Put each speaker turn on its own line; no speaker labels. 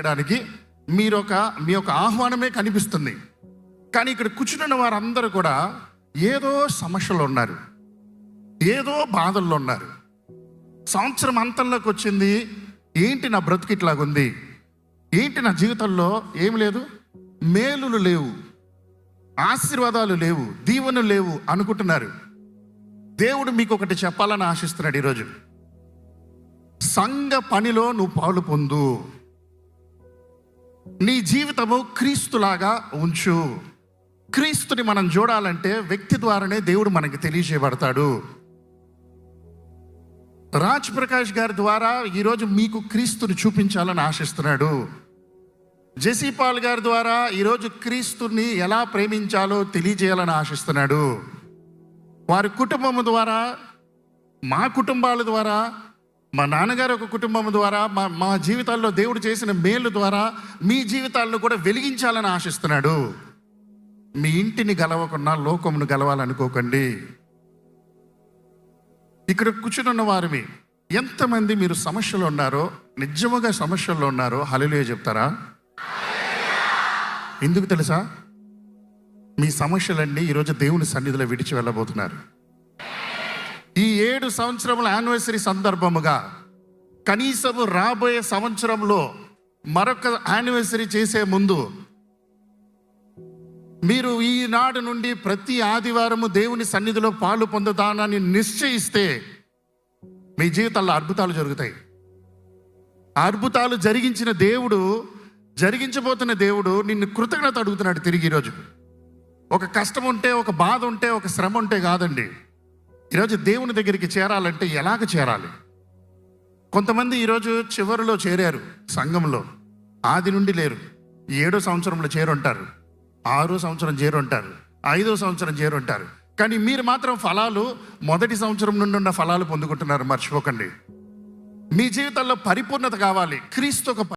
చేయడానికి మీరు ఒక మీ యొక్క ఆహ్వానమే కనిపిస్తుంది. కానీ ఇక్కడ కూర్చున్న వారందరూ కూడా ఏదో సమస్యలు ఉన్నారు. ఏదో బాధల్లో ఉన్నారు. సంవత్సరం అంతంలోకి వచ్చింది. ఏంటి నా బ్రతుకు ఇట్లాగుంది ఏంటి నా జీవితంలో ఏం లేదు? మేలులు లేవు. ఆశీర్వాదాలు లేవు. దీవెనలు లేవు అనుకుంటున్నారు. దేవుడు మీకు ఒకటి చెప్పాలని ఆశిస్తున్నాడు ఈరోజు. సంఘ పనిలో నువ్వు పాలు పొందు. నీ జీవితము క్రీస్తులాగా ఉంచు. క్రీస్తుని మనం చూడాలంటే వ్యక్తి ద్వారానే దేవుడు మనకి తెలియజేయబడతాడు. రాజ్ ప్రకాష్ గారి ద్వారా ఈరోజు మీకు క్రీస్తుని చూపించాలని ఆశిస్తున్నాడు. జెసిపాల్ గారి ద్వారా ఈరోజు క్రీస్తుని ఎలా ప్రేమించాలో తెలియజేయాలని ఆశిస్తున్నాడు. వారి కుటుంబం ద్వారా మా కుటుంబాల ద్వారా మా నాన్నగారు ఒక కుటుంబం ద్వారా మా మా జీవితాల్లో దేవుడు చేసిన మేలు ద్వారా మీ జీవితాలను కూడా వెలిగించాలని ఆశిస్తున్నాడు. మీ ఇంటిని గలవకుండా లోకమును గలవాలనుకోకండి. ఇక్కడ కూర్చుని వారివి ఎంతమంది మీరు సమస్యలు ఉన్నారో నిజముగా సమస్యల్లో ఉన్నారో హలిలే చెప్తారా? ఎందుకు తెలుసా? మీ సమస్యలన్నీ ఈరోజు దేవుని సన్నిధిలో విడిచి వెళ్ళబోతున్నారు. ఈ ఏడు సంవత్సరముల యానివర్సరీ సందర్భముగా కనీసము రాబోయే సంవత్సరంలో మరొక యానివర్సరీ చేసే ముందు మీరు ఈనాడు నుండి ప్రతి ఆదివారము దేవుని సన్నిధిలో పాలు పొందుతానని నిశ్చయిస్తే మీ జీవితాల్లో అద్భుతాలు జరుగుతాయి. అద్భుతాలు జరిగించిన దేవుడు జరిగించబోతున్న దేవుడు నిన్ను కృతజ్ఞత అడుగుతున్నాడు తిరిగి ఈరోజు. ఒక కష్టం ఉంటే ఒక బాధ ఉంటే ఒక శ్రమ ఉంటే కాదండి. ఈరోజు దేవుని దగ్గరికి చేరాలంటే ఎలాగ చేరాలి? కొంతమంది ఈరోజు చివరిలో చేరారు సంఘంలో. ఆది నుండి లేరు. ఏడో సంవత్సరంలో చేరుంటారు. ఆరో సంవత్సరం చేరుంటారు. ఐదో సంవత్సరం చేరుంటారు. కానీ మీరు మాత్రం ఫలాలు మొదటి సంవత్సరం నుండి ఉన్న ఫలాలు పొందుకుంటున్నారు. మర్చిపోకండి. మీ జీవితంలో పరిపూర్ణత కావాలి. క్రీస్తు ఒక